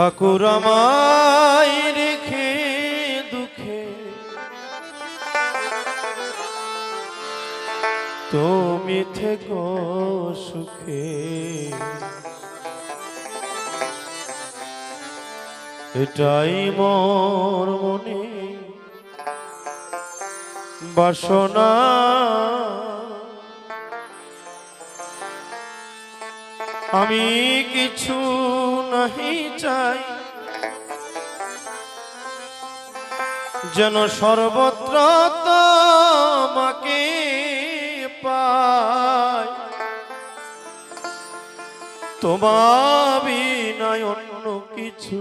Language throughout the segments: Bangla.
ঠাকুর আমায় রেখে দুঃখে। তুমি থেকো সুখে। এটাই মোর মনে। বাসনা। আমি কিছু নাহি চাই। যেন সর্বত্র তোমাকে পাই। তোমার বিনয় অন্য কিছু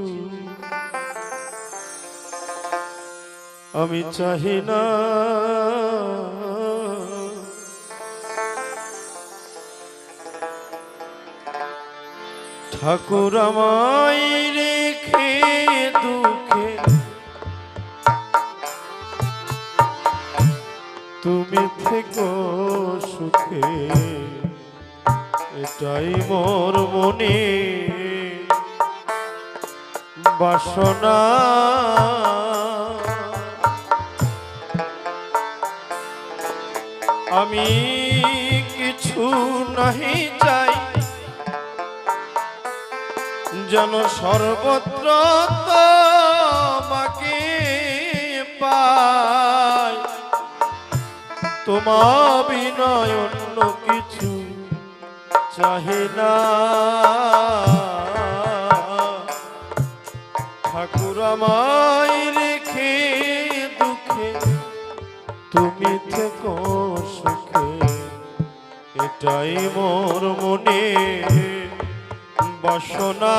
আমি চাহি না। ঠাকুর আমায় রেখে দুঃখে। তুমি থেকো সুখে, এটাই মোর মনে। বাসনা। আমি কিছু নাহি চাই। যেন সর্বত্র তোমাকে পাই। তোমা বিনয় অন্য কিছু চাহে না। ঠাকুর আমায় রেখে দুঃখে তুমি থেকো সুখে, এটাই মোর মনে বাসনা।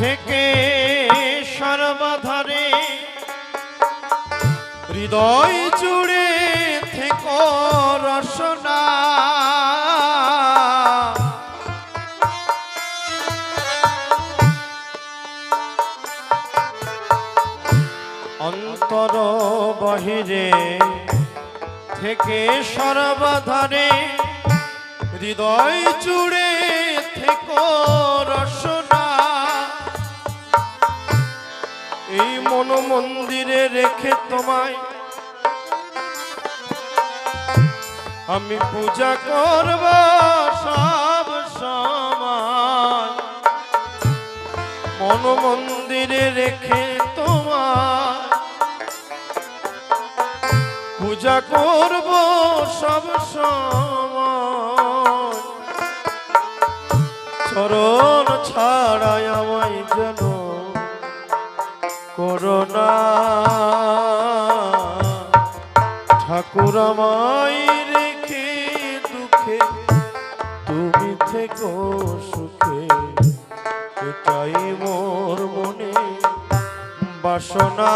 থেকে সর্বধারে হৃদয় জুড়ে থেকে রসনা। অন্তর বাহিরে থেকে সর্বধারে হৃদয় জুড়ে থেকো এই মন মন্দিরে রেখে তোমায়। আমি পূজা করব সব সময়। মন মন্দিরে রেখে তোমার পূজা করব সব সময়। চরণ বাসনা।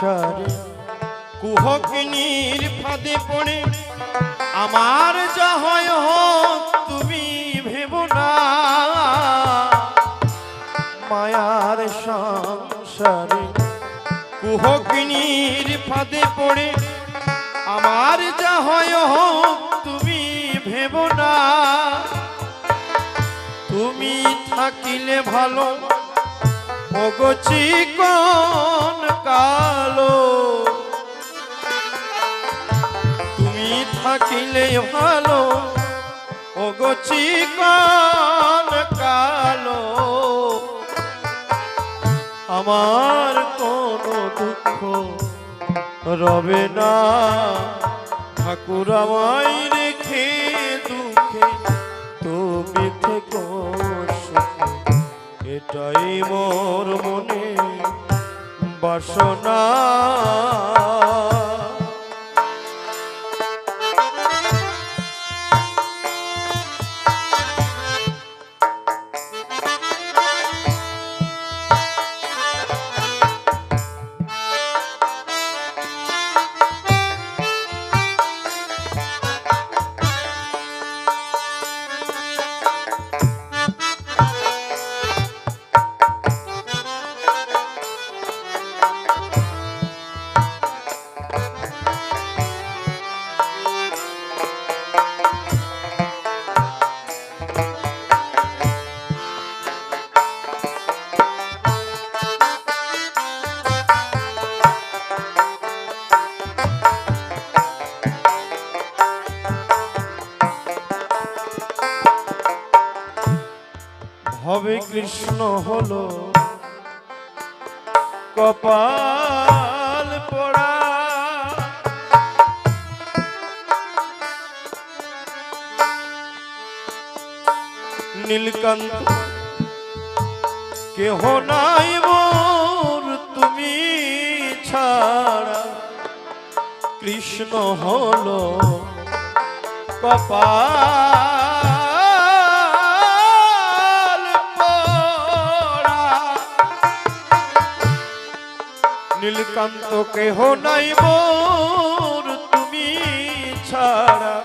সংসারে কুহকিনীর ফাঁদে পড়ে, আমার যা হয় হোক তুমি ভেব না। মায়ার সংসারে কুহকিনীর ফাঁদে পড়ে, আমার যা হয় হোক তুমি ভেব না। তুমি থাকিলে ভালো ওগো কোন কালো। তুমি থাকিলে ভালো, ওগো কোন কালো। আমার কোনো দুঃখ রবে না। ঠাকুর আমায় রেখে এটাই মোর মনে বাসনা। হবে কৃষ্ণ হলো। কপাল পড়া। নীলকান্ত কেহ নাই মোর তুমি ছাড়া। কৃষ্ণ হলো কপাল। নীলকান্ত কেহ নাই মোর তুমি ছাড়া।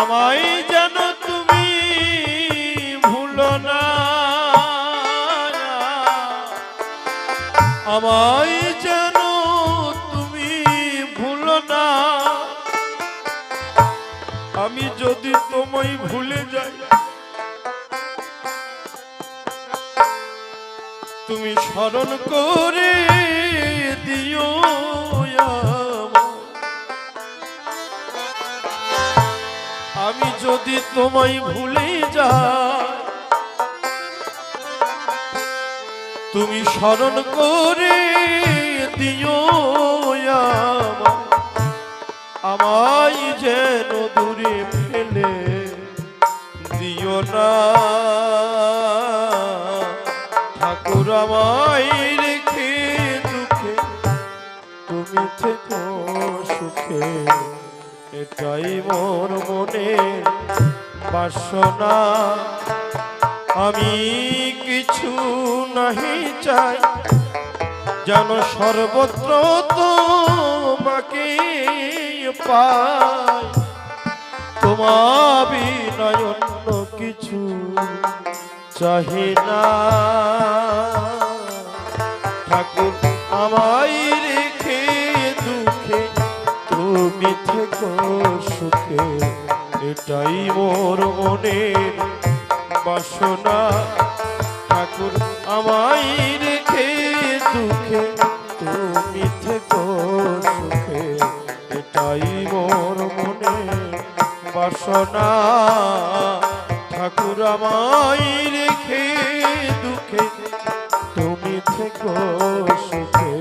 আমায় যেন তুমি ভুলো না। আমায় যেন তুমি ভুলো না। আমি যদি তোমায় ভুলে যাই, তুমি স্মরণ করে আমি যদি তোমায় ভুলে যাই, তুমি স্মরণ করে দিও। আমায় যেন দূরে ফেলে দিও না ঠাকুর আমায় থেকো সুখে, এটাই মোর মনে বাসনা। আমি কিছু নাহি চাই, যেন সর্বত্র তোমাকে পাই। তোমা বিনয় অন্য কিছু চাহি না। ঠাকুর আমায় তুমি থেকো সুখে, এটাই মোর মনের বাসনা। ঠাকুর আমায় রেখে দুঃখে, তুমি থেকো সুখে, এটাই মোর মনে বাসনা। ঠাকুর আমায় রেখে দুঃখে, তুমি থেকো সুখে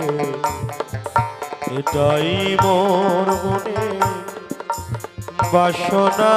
এটাই মোর মনে বাসনা।